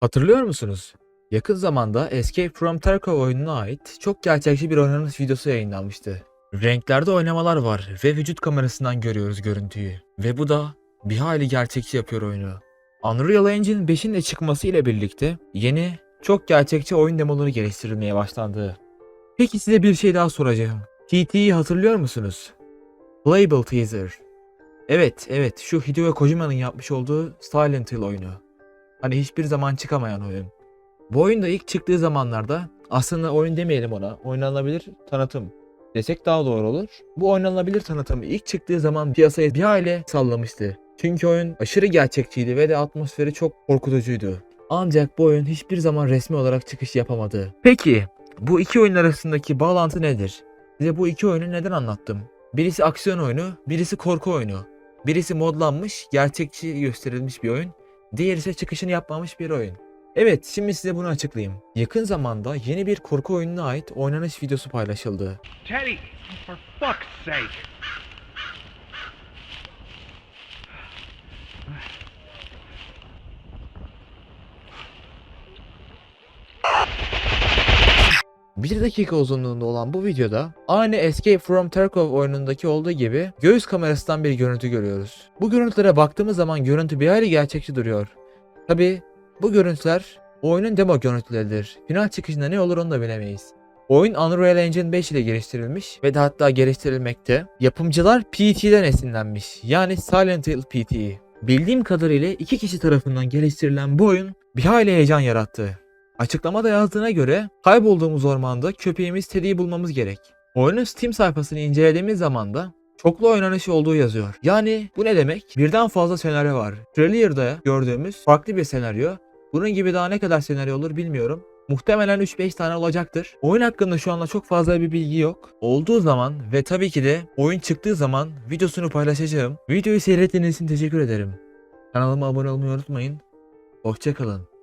Hatırlıyor musunuz? Yakın zamanda Escape from Tarkov oyununa ait çok gerçekçi bir oynanış videosu yayınlanmıştı. Renklerde oynamalar var ve vücut kamerasından görüyoruz görüntüyü. Ve bu da bir hayli gerçekçi yapıyor oyunu. Unreal Engine 5'in de çıkması ile birlikte yeni, çok gerçekçi oyun demoları geliştirilmeye başlandı. Peki size bir şey daha soracağım. TT'yi hatırlıyor musunuz? Playable Teaser. Evet, evet şu Hideo Kojima'nın yapmış olduğu Silent Hill oyunu. Hani hiçbir zaman çıkamayan oyun. Bu oyun da ilk çıktığı zamanlarda aslında oyun demeyelim ona. Oynanabilir tanıtım desek daha doğru olur. Bu oynanabilir tanıtımı ilk çıktığı zaman piyasayı bir aile sallamıştı. Çünkü oyun aşırı gerçekçiydi ve de atmosferi çok korkutucuydu. Ancak bu oyun hiçbir zaman resmi olarak çıkış yapamadı. Peki bu iki oyun arasındaki bağlantı nedir? Size bu iki oyunu neden anlattım? Birisi aksiyon oyunu, birisi korku oyunu. Birisi modlanmış, gerçekçi gösterilmiş bir oyun. Diğeri ise çıkışını yapmamış bir oyun. Evet, şimdi size bunu açıklayayım. Yakın zamanda yeni bir korku oyununa ait oynanış videosu paylaşıldı. Teddy, for fuck's sake. Bir dakika uzunluğunda olan bu videoda aynı Escape from Tarkov oyunundaki olduğu gibi göğüs kamerasından bir görüntü görüyoruz. Bu görüntülere baktığımız zaman görüntü bir hayli gerçekçi duruyor. Tabi bu görüntüler oyunun demo görüntüleridir. Final çıkışında ne olur onu da bilemeyiz. Oyun Unreal Engine 5 ile geliştirilmiş ve de hatta geliştirilmekte. Yapımcılar PT'den esinlenmiş. Yani Silent Hill PT. Bildiğim kadarıyla iki kişi tarafından geliştirilen bu oyun bir hayli heyecan yarattı. Açıklamada yazdığına göre kaybolduğumuz ormanda köpeğimiz Teddy'yi bulmamız gerek. Oyunun Steam sayfasını incelediğimiz zaman da çoklu oynanışı olduğu yazıyor. Yani bu ne demek? Birden fazla senaryo var. Trailer'da gördüğümüz farklı bir senaryo. Bunun gibi daha ne kadar senaryo olur bilmiyorum. Muhtemelen 3-5 tane olacaktır. Oyun hakkında şu anda çok fazla bir bilgi yok. Olduğu zaman ve tabii ki de oyun çıktığı zaman videosunu paylaşacağım. Videoyu seyrettiğiniz için teşekkür ederim. Kanalıma abone olmayı unutmayın. Hoşçakalın.